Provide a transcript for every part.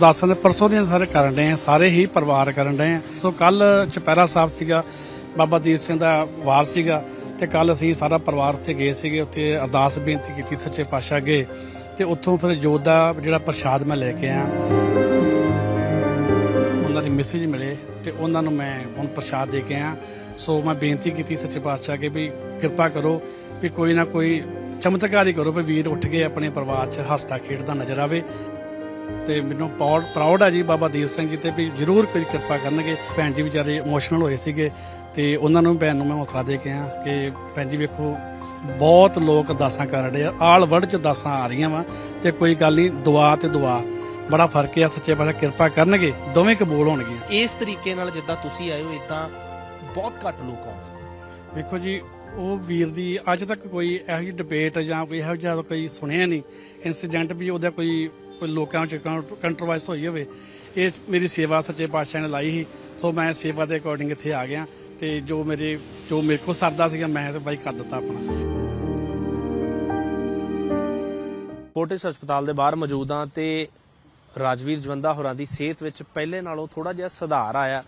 ਦਾਸਾਂ ਦੇ ਪਰਸੋਂ ਦੀਆਂ ਸਾਰੇ ਕਰਨ ਰਹੇ ਆ, ਸਾਰੇ ਹੀ ਪਰਿਵਾਰ ਕਰਨ ਰਹੇ ਆ। ਸੋ ਕੱਲ ਚਪੈਰਾ ਸਾਹਿਬ ਸੀਗਾ, ਬਾਬਾ ਦੀਪ ਸਿੰਘ ਦਾ ਵਾਰ ਸੀਗਾ, ਤੇ ਕੱਲ ਅਸੀਂ ਸਾਰਾ ਪਰਿਵਾਰ ਉੱਥੇ ਗਏ ਸੀਗੇ, ਉੱਥੇ ਅਰਦਾਸ ਬੇਨਤੀ ਕੀਤੀ ਸੱਚੇ ਪਾਤਸ਼ਾਹ ਅੱਗੇ, ਤੇ ਉੱਥੋਂ ਫਿਰ ਜੋਤ ਦਾ ਜਿਹੜਾ ਪ੍ਰਸ਼ਾਦ ਮੈਂ ਲੈ ਕੇ ਆਇਆ, ਉਹਨਾਂ ਦੀ ਮੈਸੇਜ ਮਿਲੇ, ਤੇ ਉਹਨਾਂ ਨੂੰ ਮੈਂ ਹੁਣ ਪ੍ਰਸ਼ਾਦ ਦੇ ਕੇ ਆਇਆ। ਸੋ ਮੈਂ ਬੇਨਤੀ ਕੀਤੀ ਸੱਚੇ ਪਾਤਸ਼ਾਹ ਅੱਗੇ ਵੀ ਕਿਰਪਾ ਕਰੋ ਵੀ ਕੋਈ ਨਾ ਕੋਈ ਚਮਤਕਾਰੀ ਕਰੋ ਵੀ ਵੀਰ ਉੱਠ ਕੇ ਆਪਣੇ ਪਰਿਵਾਰ 'ਚ ਹੱਸਦਾ ਖੇਡਦਾ ਨਜ਼ਰ ਆਵੇ। ਤੇ ਮੈਨੂੰ ਪ੍ਰਾਊਡ ਆ ਜੀ ਬਾਬਾ ਦੀਪ ਸਿੰਘ ਜੀ ਤੇ ਵੀ ਜ਼ਰੂਰ ਕੋਈ ਕਿਰਪਾ ਕਰਨਗੇ। ਭੈਣ ਜੀ ਵਿਚਾਰੇ ਇਮੋਸ਼ਨਲ ਹੋਏ ਸੀਗੇ ਤੇ ਉਹਨਾਂ ਨੂੰ ਭੈਣ ਨੂੰ ਮੈਂ ਹੌਸਲਾ ਦੇ ਕੇ ਆ ਕਿ ਭੈਣ ਜੀ ਵੇਖੋ ਬਹੁਤ ਲੋਕ ਅਰਦਾਸਾਂ ਕਰ ਰਹੇ ਆ ਆਲ ਵਰਡ ਚ ਅਰਦਾਸਾਂ ਆ ਰਹੀਆਂ ਵਾ ਤੇ ਕੋਈ ਗੱਲ ਨਹੀਂ ਦੁਆ ਤੇ ਦੁਆ। ਬੜਾ ਫ਼ਰਕ ਆ ਸੱਚੇ ਪਾਤਸ਼ਾਹ ਕਿਰਪਾ ਕਰਨਗੇ ਦੋਵੇਂ ਕਬੂਲ ਹੋਣਗੀਆਂ। ਇਸ ਤਰੀਕੇ ਨਾਲ ਜਿੱਦਾਂ ਤੁਸੀਂ ਆਏ ਹੋ ਇਦਾਂ ਬਹੁਤ ਘੱਟ ਲੋਕ ਆਉਂਦੇ ਨੇ। ਵੇਖੋ ਜੀ ਉਹ ਵੀਰ ਦੀ ਅੱਜ ਤੱਕ ਕੋਈ ਇਹੋ ਜਿਹੀ ਡਿਬੇਟ ਜਾਂ ਕੋਈ ਇਹੋ ਜਿਹਾ ਕੋਈ ਸੁਣਿਆ ਨਹੀਂ। ਇਨਸੀਡੈਂਟ ਵੀ ਉਹਦਾ ਕੋਈ ਕੋਈ ਲੋਕਾਂ ਚ ਕੰਟਰੋਵਰਸ ਹੋਈ ਹੋਵੇ, ਇਹ ਮੇਰੀ ਸੇਵਾ ਸੱਚੇ ਪਾਤਸ਼ਾਹ ਨੇ ਲਾਈ ਸੀ। ਸੋ ਮੈਂ ਸੇਵਾ ਦੇ ਅਕੋਰਡਿੰਗ ਇੱਥੇ ਆ ਗਿਆ ਤੇ ਜੋ ਮੇਰੇ ਜੋ ਮੇਰੇ ਕੋਲ ਸਰਦਾ ਸੀਗਾ, ਮੈਂ ਤੇ ਬਾਈ ਕਰ ਦਿੱਤਾ ਆਪਣਾ। ਫੋਰਟਿਸ ਹਸਪਤਾਲ ਦੇ ਬਾਹਰ ਮੌਜੂਦ ਹਾਂ ਤੇ ਰਾਜਵੀਰ ਜਵੰਦਾ ਹੋਰਾਂ ਦੀ ਸਿਹਤ ਵਿੱਚ ਪਹਿਲੇ ਨਾਲੋਂ ਥੋੜਾ ਜਿਹਾ ਸੁਧਾਰ ਆਇਆ।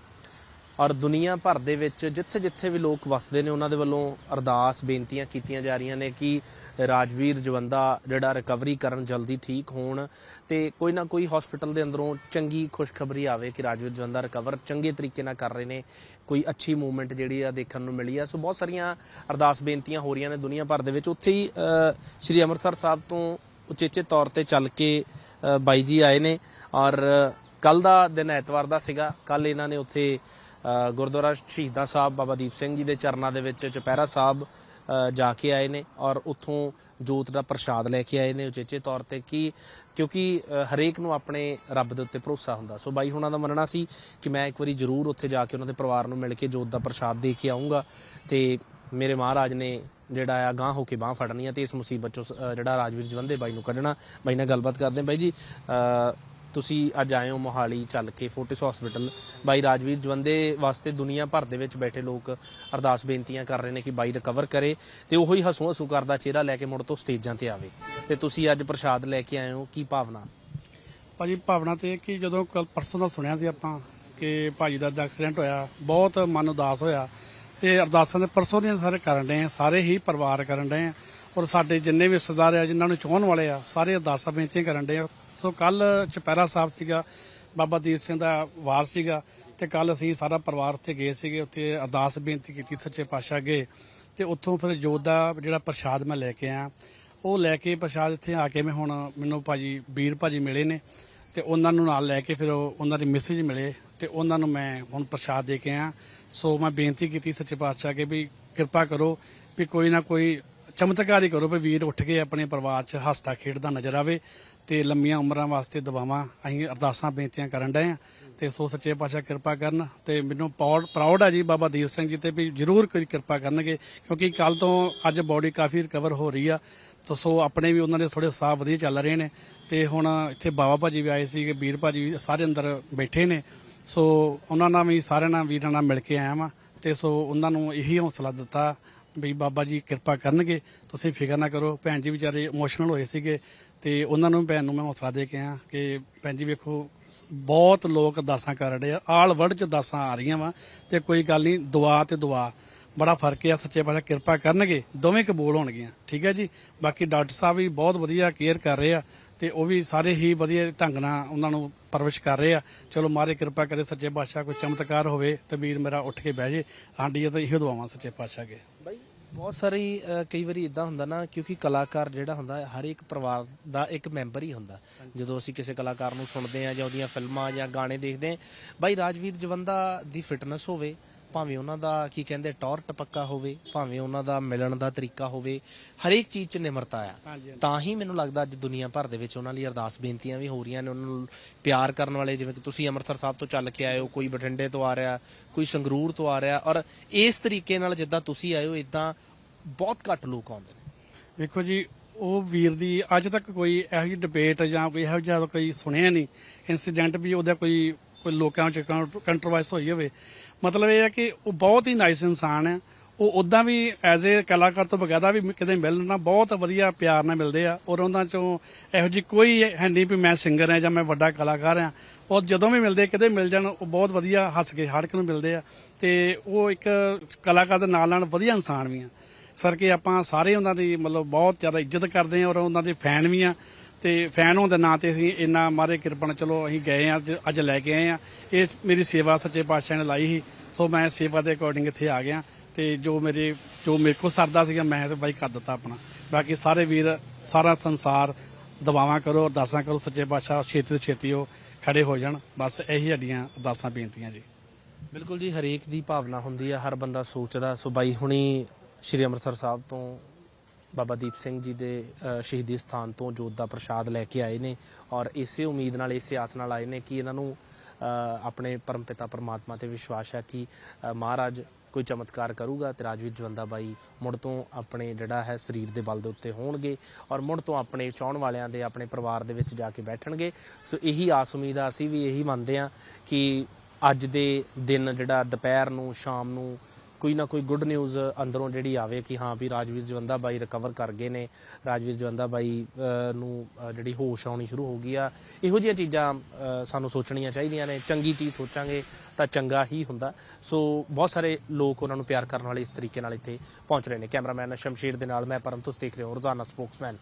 ਔਰ ਦੁਨੀਆ ਭਰ ਦੇ ਵਿੱਚ ਜਿੱਥੇ-ਜਿੱਥੇ ਵੀ ਲੋਕ ਵਸਦੇ ਨੇ, ਉਹਨਾਂ ਦੇ ਵੱਲੋਂ ਅਰਦਾਸ ਬੇਨਤੀਆਂ ਕੀਤੀਆਂ ਜਾ ਰਹੀਆਂ ਨੇ ਕਿ ਰਾਜਵੀਰ ਜਵੰਦਾ ਜਿਹੜਾ ਰਿਕਵਰੀ ਕਰਨ ਜਲਦੀ ਠੀਕ ਹੋਣ ਤੇ ਕੋਈ ਨਾ ਕੋਈ ਹਸਪੀਟਲ ਦੇ ਅੰਦਰੋਂ ਚੰਗੀ ਖੁਸ਼ਖਬਰੀ ਆਵੇ ਕਿ ਰਾਜਵੀਰ ਜਵੰਦਾ ਰਿਕਵਰ ਚੰਗੇ ਤਰੀਕੇ ਨਾਲ ਕਰ ਰਹੇ ਨੇ, ਕੋਈ ਅੱਛੀ ਮੂਵਮੈਂਟ ਜਿਹੜੀ ਆ ਦੇਖਣ ਨੂੰ ਮਿਲੀ ਆ। ਸੋ ਬਹੁਤ ਸਾਰੀਆਂ ਅਰਦਾਸ ਬੇਨਤੀਆਂ ਹੋ ਰਹੀਆਂ ਨੇ ਦੁਨੀਆ ਭਰ ਦੇ ਵਿੱਚ। ਉੱਥੇ ਹੀ ਸ਼੍ਰੀ ਅੰਮ੍ਰਿਤਸਰ ਸਾਹਿਬ ਤੋਂ ਉਚੇਚੇ ਤੌਰ ਤੇ ਚੱਲ ਕੇ ਬਾਈ ਜੀ ਆਏ ਨੇ ਔਰ ਕੱਲ ਦਾ ਦਿਨ ਐਤਵਾਰ ਦਾ ਸੀਗਾ। ਕੱਲ ਇਹਨਾਂ ਨੇ ਉੱਥੇ ਗੁਰਦੁਆਰਾ ਸ਼ਹੀਦਾਂ ਸਾਹਿਬ ਬਾਬਾ ਦੀਪ ਸਿੰਘ ਜੀ ਦੇ ਚਰਨਾਂ ਦੇ ਵਿੱਚ ਚੁਪਹਿਰਾ ਸਾਹਿਬ ਜਾ ਕੇ ਆਏ ਨੇ ਔਰ ਉੱਥੋਂ ਜੋਤ ਦਾ ਪ੍ਰਸ਼ਾਦ ਲੈ ਕੇ ਆਏ ਨੇ ਉਚੇਚੇ ਤੌਰ ਤੇ ਕਿ ਕਿਉਂਕਿ ਹਰੇਕ ਨੂੰ ਆਪਣੇ ਰੱਬ ਦੇ ਉੱਤੇ ਭਰੋਸਾ ਹੁੰਦਾ। ਸੋ ਬਾਈ ਹੁਣਾਂ ਦਾ ਮੰਨਣਾ ਸੀ ਕਿ ਮੈਂ ਇੱਕ ਵਾਰੀ ਜ਼ਰੂਰ ਉੱਥੇ ਜਾ ਕੇ ਉਹਨਾਂ ਦੇ ਪਰਿਵਾਰ ਨੂੰ ਮਿਲ ਕੇ ਜੋਤ ਦਾ ਪ੍ਰਸ਼ਾਦ ਦੇ ਕੇ ਆਉਂਗਾ ਤੇ ਮੇਰੇ ਮਹਾਰਾਜ ਨੇ ਜਿਹੜਾ ਆ ਗਾਂ ਹੋ ਕੇ ਬਾਹ ਫੜਨੀ ਆ ਤੇ ਇਸ ਮੁਸੀਬਤ ਚੋਂ ਅ, ਜਿਹੜਾ ਰਾਜਵੀਰ ਜਵੰਦੇ ਬਾਈ ਨੂੰ ਕੱਢਣਾ। ਬਾਈ ਨਾਲ ਗੱਲਬਾਤ ਕਰਦੇ ਬਾਈ ਜੀ। ਤੁਸੀਂ ਅੱਜ ਆਏ ਹੋ ਮੋਹਾਲੀ ਚੱਲ ਕੇ ਫੋਰਟਿਸ ਹਸਪੀਟਲ ਬਾਈ ਰਾਜਵੀਰ, ਜਵੰਦੇ ਵਾਸਤੇ ਦੁਨੀਆ ਭਰ ਦੇ ਵਿੱਚ ਬੈਠੇ ਲੋਕ ਅਰਦਾਸ ਬੇਨਤੀਆਂ ਕਰ ਰਹੇ ਨੇ ਕਿ ਬਾਈ ਰਿਕਵਰ ਕਰੇ ਤੇ ਉਹੋ ਹੀ ਹਸੂ ਹਸੂ ਕਰਦਾ ਚਿਹਰਾ ਲੈ ਕੇ ਮੁੜ ਤੋਂ ਸਟੇਜਾਂ ਤੇ ਆਵੇ। ਤੇ ਤੁਸੀਂ ਅੱਜ ਪ੍ਰਸ਼ਾਦ ਲੈ ਕੇ ਆਏ ਹੋ, ਕੀ ਭਾਵਨਾ? ਭਾਜੀ, ਭਾਵਨਾ ਤੇ ਇਹ ਕਿ ਜਦੋਂ ਕੱਲ ਪਰਸੋਂ ਦਾ ਸੁਣਿਆ ਸੀ ਆਪਾਂ ਕਿ ਭਾਜੀ ਦਾ ਐਕਸੀਡੈਂਟ ਹੋਇਆ, ਬਹੁਤ ਮਨ ਉਦਾਸ ਹੋਇਆ ਤੇ ਅਰਦਾਸਾਂ ਦੇ ਪਰਸੋਂ ਦੀਆਂ ਸਾਰੇ ਕਰਨ ਰਹੇ ਆ, ਸਾਰੇ ਹੀ ਪਰਿਵਾਰ ਕਰਨ ਰਹੇ ਆ ਔਰ ਸਾਡੇ ਜਿੰਨੇ ਵੀ ਰਿਸ਼ਤੇਦਾਰ ਆ, ਜਿਨ੍ਹਾਂ ਨੂੰ ਚਾਹਣ ਵਾਲੇ ਆ, ਸਾਰੇ ਅਰਦਾਸਾਂ, ਬੇਨਤੀਆਂ ਕਰਨ ਰਹੇ ਆ। ਸੋ ਕੱਲ ਚਪੈਰਾ ਸਾਹਿਬ ਸੀਗਾ, ਬਾਬਾ ਦੀਪ ਸਿੰਘ ਦਾ ਵਾਰ ਸੀਗਾ ਤੇ ਕੱਲ ਅਸੀਂ ਸਾਰਾ ਪਰਿਵਾਰ ਉੱਥੇ ਗਏ ਸੀਗੇ, ਉੱਥੇ ਅਰਦਾਸ ਬੇਨਤੀ ਕੀਤੀ ਸੱਚੇ ਪਾਤਸ਼ਾਹ ਅੱਗੇ ਤੇ ਉੱਥੋਂ ਫਿਰ ਜੋਤ ਦਾ ਜਿਹੜਾ ਪ੍ਰਸ਼ਾਦ ਮੈਂ ਲੈ ਕੇ ਆਇਆ, ਉਹ ਲੈ ਕੇ ਪ੍ਰਸ਼ਾਦ ਇੱਥੇ ਆ ਕੇ ਮੈਂ ਹੁਣ ਮੈਨੂੰ ਭਾਜੀ, ਵੀਰ ਭਾਜੀ ਮਿਲੇ ਨੇ ਤੇ ਉਹਨਾਂ ਨੂੰ ਨਾਲ ਲੈ ਕੇ ਫਿਰ ਉਹਨਾਂ ਦੇ ਮੈਸੇਜ ਮਿਲੇ ਤੇ ਉਹਨਾਂ ਨੂੰ ਮੈਂ ਹੁਣ ਪ੍ਰਸ਼ਾਦ ਦੇ ਕੇ ਆਇਆ। ਸੋ ਮੈਂ ਬੇਨਤੀ ਕੀਤੀ ਸੱਚੇ ਪਾਤਸ਼ਾਹ ਅੱਗੇ ਵੀ ਕਿਰਪਾ ਕਰੋ ਵੀ ਕੋਈ ਨਾ ਕੋਈ ਚਮਤਕਾਰ ਹੀ ਕਰੋ ਵੀ ਵੀਰ ਉੱਠ ਕੇ ਆਪਣੇ ਪਰਿਵਾਰ 'ਚ ਹੱਸਦਾ ਖੇਡਦਾ ਨਜ਼ਰ ਆਵੇ ਤੇ ਲੰਮੀਆਂ ਉਮਰਾਂ ਵਾਸਤੇ ਦੁਆਵਾਂ ਅਸੀਂ ਅਰਦਾਸਾਂ, ਬੇਨਤੀਆਂ ਕਰਨ ਡਏ ਆ ਤੇ ਸੋ ਸੱਚੇ ਪਾਤਸ਼ਾਹ ਕਿਰਪਾ ਕਰਨ ਤੇ ਮੈਨੂੰ ਪ੍ਰਾਊਡ ਆ ਜੀ ਬਾਬਾ ਦੀਪ ਸਿੰਘ ਜੀ ਤੇ ਵੀ ਜ਼ਰੂਰ ਕੋਈ ਕਿਰਪਾ ਕਰਨਗੇ, ਕਿਉਂਕਿ ਕੱਲ ਤੋਂ ਅੱਜ ਬਾਡੀ ਕਾਫੀ ਰਿਕਵਰ ਹੋ ਰਹੀ ਆ। ਤੋ ਸੋ ਆਪਣੇ ਵੀ ਉਹਨਾਂ ਦੇ ਥੋੜੇ ਸਾਹ ਵਧੀਆ ਚੱਲ ਰਹੇ ਨੇ ਤੇ ਹੁਣ ਇੱਥੇ ਬਾਬਾ ਭਾਜੀ ਵੀ ਆਏ ਸੀਗੇ ਵੀਰ ਭਾਜੀ ਵੀ ਸਾਰੇ ਅੰਦਰ ਬੈਠੇ ਨੇ। ਸੋ ਉਹਨਾਂ ਨਾਲ ਵੀ ਸਾਰਿਆਂ ਨਾਲ ਵੀਰਾਂ ਨਾਲ ਮਿਲ ਕੇ ਆਇਆ ਵਾਂ ਤੇ ਸੋ ਉਹਨਾਂ ਨੂੰ ਇਹੀ ਹੌਸਲਾ ਦਿੱਤਾ ਵੀ ਬਾਬਾ ਜੀ ਕਿਰਪਾ ਕਰਨਗੇ, ਤੁਸੀਂ ਫਿਕਰ ਨਾ ਕਰੋ। ਭੈਣ ਜੀ ਵਿਚਾਰੇ ਇਮੋਸ਼ਨਲ ਹੋਏ ਸੀਗੇ ਤੇ ਉਹਨਾਂ ਨੂੰ ਭੈਣ ਨੂੰ ਮੈਂ ਹੌਸਲਾ ਦੇ ਕੇ ਆ ਕਿ ਭੈਣ ਜੀ ਵੇਖੋ, ਬਹੁਤ ਲੋਕ ਅਰਦਾਸਾਂ ਕਰ ਰਹੇ ਆ, ਆਲ ਵਰਲਡ ਚ ਅਰਦਾਸਾਂ ਆ ਰਹੀਆਂ ਵਾ ਤੇ ਕੋਈ ਗੱਲ ਨਹੀਂ, ਦੁਆ ਤੇ ਦੁਆ। ਬੜਾ ਫ਼ਰਕ ਆ, ਸੱਚੇ ਪਾਤਸ਼ਾਹ ਕਿਰਪਾ ਕਰਨਗੇ, ਦੋਵੇਂ ਕਬੂਲ ਹੋਣਗੀਆਂ। ਠੀਕ ਹੈ ਜੀ? ਬਾਕੀ ਡਾਕਟਰ ਸਾਹਿਬ ਵੀ ਬਹੁਤ ਵਧੀਆ ਕੇਅਰ ਕਰ ਰਹੇ ਆ। ਤੇ ਉਹ ਵੀ ਸਾਰੇ ਹੀ ਵਧੀਆ ਢੰਗ ਨਾਲ ਉਹਨਾਂ ਨੂੰ ਪਰਵਿਸ਼ ਕਰ ਰਹੇ ਆ। ਚਲੋ ਮਾਰੇ ਕਿਰਪਾ ਕਰੇ ਸੱਚੇ ਪਾਤਸ਼ਾਹ ਕੋਈ ਚਮਤਕਾਰ ਹੋਵੇ ਤੇ ਵੀਰ ਮੇਰਾ ਉੱਠ ਕੇ ਬਹਿ ਜੇ। ਆਂਡੀ ਤਾਂ ਇਹੋ ਦੁਆਵਾਂ ਸੱਚੇ ਪਾਤਸ਼ਾਹ ਕੇ ਬਾਈ ਬਹੁਤ ਸਾਰੀ ਕਈ ਵਾਰੀ ਇਦਾਂ ਹੁੰਦਾ ਨਾ ਕਿਉਂਕਿ ਕਲਾਕਾਰ ਜਿਹੜਾ ਹੁੰਦਾ ਹੈ, ਹਰ ਇੱਕ ਪਰਿਵਾਰ ਦਾ ਇੱਕ ਮੈਂਬਰ ਹੀ ਹੁੰਦਾ। ਜਦੋਂ ਅਸੀਂ ਕਿਸੇ ਕਲਾਕਾਰ ਨੂੰ ਸੁਣਦੇ ਆ ਜਾਂ ਉਹਦੀਆਂ ਫਿਲਮਾਂ ਜਾਂ ਗਾਣੇ ਦੇਖਦੇ ਆ ਬਾਈ ਰਾਜਵੀਰ ਜਵੰਦਾ ਦੀ ਫਿਟਨੈਸ ਹੋਵੇ ਭਾਵੇਂ ਉਹਨਾਂ ਦਾ ਕੀ ਕਹਿੰਦੇ ਟੌਰ ਟਪੱਕਾ ਹੋਵੇ ਭਾਵੇਂ ਉਹਨਾਂ ਦਾ ਮਿਲਣ ਦਾ ਤਰੀਕਾ ਹੋਵੇ ਹਰੇਕ ਚੀਜ਼ 'ਚ ਨਿਮਰਤਾ ਆ। ਤਾਂ ਹੀ ਮੈਨੂੰ ਲੱਗਦਾ ਅੱਜ ਦੁਨੀਆ ਭਰ ਦੇ ਵਿੱਚ ਉਹਨਾਂ ਲਈ ਅਰਦਾਸ ਬੇਨਤੀਆਂ ਵੀ ਹੋ ਰਹੀਆਂ ਨੇ ਉਹਨਾਂ ਨੂੰ ਪਿਆਰ ਕਰਨ ਵਾਲੇ ਜਿਵੇਂ ਕਿ ਤੁਸੀਂ ਅੰਮ੍ਰਿਤਸਰ ਸਾਹਿਬ ਤੋਂ ਚੱਲ ਕੇ ਆਏ ਹੋ ਕੋਈ ਬਠਿੰਡੇ ਤੋਂ ਆ ਰਿਹਾ ਕੋਈ ਸੰਗਰੂਰ ਤੋਂ ਆ ਰਿਹਾ ਔਰ ਇਸ ਤਰੀਕੇ ਨਾਲ ਜਿੱਦਾਂ ਤੁਸੀਂ ਆਏ ਹੋ ਇਦਾਂ ਬਹੁਤ ਘੱਟ ਲੋਕ ਆਉਂਦੇ ਨੇ। ਵੇਖੋ ਜੀ ਉਹ ਵੀਰ ਦੀ ਅੱਜ ਤੱਕ ਕੋਈ ਇਹੋ ਜਿਹੀ ਡਿਬੇਟ ਜਾਂ ਕੋਈ ਇਹੋ ਜਿਹਾ ਕੋਈ ਸੁਣਿਆ ਨਹੀਂ। ਇਨਸੀਡੈਂਟ ਵੀ ਉਹਦਾ ਕੋਈ ਕੋਈ ਲੋਕਾਂ ਚ ਕੰਟਰੋਵਰਸ ਹੋਈ ਹੋਵੇ। ਮਤਲਬ ਇਹ ਹੈ ਕਿ ਉਹ ਬਹੁਤ ਹੀ ਨਾਈਸ ਇਨਸਾਨ ਹੈ। ਉਹ ਉਦਾਂ ਵੀ ਐਜ਼ ਏ ਕਲਾਕਾਰ ਤੋਂ ਬਗੈਰਾ ਵੀ ਕਿਤੇ ਮਿਲਣ ਮਿਲਣਾ ਬਹੁਤ ਵਧੀਆ ਪਿਆਰ ਨਾਲ ਮਿਲਦੇ ਆ। ਔਰ ਉਹਨਾਂ ਚੋਂ ਇਹੋ ਜੀ ਕੋਈ ਹੈ ਨਹੀਂ ਵੀ ਮੈਂ ਸਿੰਗਰ ਹਾਂ ਜਾਂ ਮੈਂ ਵੱਡਾ ਕਲਾਕਾਰ ਹਾਂ, ਉਹ ਜਦੋਂ ਵੀ ਮਿਲਦੇ, ਕਿਤੇ ਮਿਲ ਜਾਣ, ਉਹ ਬਹੁਤ ਵਧੀਆ ਹੱਸ ਕੇ ਹਰ ਇੱਕ ਨੂੰ ਮਿਲਦੇ ਆ। ਤੇ ਉਹ ਇੱਕ ਕਲਾਕਾਰ ਦੇ ਨਾਲ ਨਾਲ ਵਧੀਆ ਇਨਸਾਨ ਵੀ ਆ। ਸਰ ਕਿ ਆਪਾਂ ਸਾਰੇ ਉਹਨਾਂ ਦੀ ਮਤਲਬ ਬਹੁਤ ਜ਼ਿਆਦਾ ਇੱਜ਼ਤ ਕਰਦੇ ਆ ਔਰ ਉਹਨਾਂ ਦੇ ਫੈਨ ਵੀ ਆ। ਤੇ ਫੈਨ ਹੋਣ ਦੇ ਨਾਂ ਤੇ ਅਸੀਂ ਇੰਨਾ ਮਾਰੇ ਕਿਰਪਾ ਚਲੋ ਅਸੀਂ ਗਏ ਆ ਅੱਜ- ਲੈ ਕੇ ਆਏ ਆ ਇਹ ਮੇਰੀ ਸੇਵਾ ਸੱਚੇ ਪਾਤਸ਼ਾਹ ਨੇ ਲਾਈ ਸੀ। ਸੋ ਮੈਂ ਸੇਵਾ ਦੇ ਅਕੋਰਡਿੰਗ ਇੱਥੇ ਆ ਗਿਆ। ਤੇ ਜੋ ਮੇਰੇ ਜੋ ਮੇਰੇ ਕੋਲ ਸਰਦਾ ਸੀਗਾ, ਮੈਂ ਤੇ ਬਾਈ ਕਰ ਦਿੱਤਾ ਆਪਣਾ। ਬਾਕੀ ਸਾਰੇ ਵੀਰ, ਸਾਰਾ ਸੰਸਾਰ ਦਵਾਵਾਂ ਕਰੋ, ਅਰਦਾਸਾਂ ਕਰੋ, ਸੱਚੇ ਪਾਤਸ਼ਾਹ ਛੇਤੀ ਤੋਂ ਛੇਤੀ ਉਹ ਖੜੇ ਹੋ ਜਾਣ। ਬਸ ਇਹੀ ਸਾਡੀਆਂ ਅਰਦਾਸਾਂ, ਬੇਨਤੀਆਂ ਜੀ। ਬਿਲਕੁਲ ਜੀ, ਹਰੇਕ ਦੀ ਭਾਵਨਾ ਹੁੰਦੀ ਹੈ ਹਰ ਬੰਦਾ ਸੋਚਦਾ। ਸੋ ਬਾਈ ਹੁਣੀ ਸ਼੍ਰੀ ਅੰਮ੍ਰਿਤਸਰ ਸਾਹਿਬ ਤੋਂ ਬਾਬਾ ਦੀਪ ਸਿੰਘ ਜੀ ਦੇ ਸ਼ਹੀਦੀ ਸਥਾਨ ਤੋਂ ਜੋਤ ਦਾ ਪ੍ਰਸ਼ਾਦ ਲੈ ਕੇ ਆਏ ਨੇ ਔਰ ਇਸੇ ਉਮੀਦ ਨਾਲ, ਇਸੇ ਆਸ ਨਾਲ ਆਏ ਨੇ ਕਿ ਇਹਨਾਂ ਨੂੰ ਆਪਣੇ ਪਰਮਪਿਤਾ ਪਰਮਾਤਮਾ ਤੇ ਵਿਸ਼ਵਾਸ ਹੈ ਕਿ ਮਹਾਰਾਜ ਕੋਈ ਚਮਤਕਾਰ ਕਰੂਗਾ ਤੇ ਰਾਜਵੀਰ ਜਵੰਦਾ ਬਾਈ ਮੁੜ ਤੋਂ ਆਪਣੇ ਜਿਹੜਾ ਹੈ ਸਰੀਰ ਦੇ ਬਲ ਦੇ ਉੱਤੇ ਹੋਣਗੇ ਔਰ ਮੁੜ ਤੋਂ ਆਪਣੇ ਚਾਹਣ ਵਾਲਿਆਂ ਦੇ, ਆਪਣੇ ਪਰਿਵਾਰ ਦੇ ਵਿੱਚ ਜਾ ਕੇ ਬੈਠਣਗੇ। ਸੋ ਇਹੀ ਆਸ ਉਮੀਦ ਆ, ਅਸੀਂ ਵੀ ਇਹੀ ਮੰਨਦੇ ਆ ਕਿ ਅੱਜ ਦੇ ਦਿਨ ਜਿਹੜਾ ਦੁਪਹਿਰ ਨੂੰ, ਸ਼ਾਮ ਨੂੰ ਕੋਈ ਨਾ ਕੋਈ ਗੁੱਡ ਨਿਊਜ਼ ਅੰਦਰੋਂ ਜਿਹੜੀ ਆਵੇ ਕਿ ਹਾਂ ਵੀ ਰਾਜਵੀਰ ਜਵੰਦਾ ਬਾਈ ਰਿਕਵਰ ਕਰ ਗਏ ਨੇ। ਰਾਜਵੀਰ ਜਵੰਦਾ ਬਾਈ ਨੂੰ ਜਿਹੜੀ ਹੋਸ਼ ਆਉਣੀ ਸ਼ੁਰੂ ਹੋ ਗਈ ਆ। ਇਹੋ ਜਿਹੀਆਂ ਚੀਜ਼ਾਂ ਸਾਨੂੰ ਸੋਚਣੀਆਂ ਚਾਹੀਦੀਆਂ ਨੇ। ਚੰਗੀ ਚੀਜ਼ ਸੋਚਾਂਗੇ ਤਾਂ ਚੰਗਾ ਹੀ ਹੁੰਦਾ। ਸੋ ਬਹੁਤ ਸਾਰੇ ਲੋਕ ਉਹਨਾਂ ਨੂੰ ਪਿਆਰ ਕਰਨ ਵਾਲੇ ਇਸ ਤਰੀਕੇ ਨਾਲ ਇੱਥੇ ਪਹੁੰਚ ਰਹੇ ਨੇ। ਕੈਮਰਾਮੈਨ ਸ਼ਮਸ਼ੀਰ ਦੇ ਨਾਲ ਮੈਂ ਪਰਮ ਤੁਸੀਂ ਦੇਖ ਰਹੇ ਹੋ ਰੋਜ਼ਾਨਾ ਸਪੋਕਸਮੈਨ।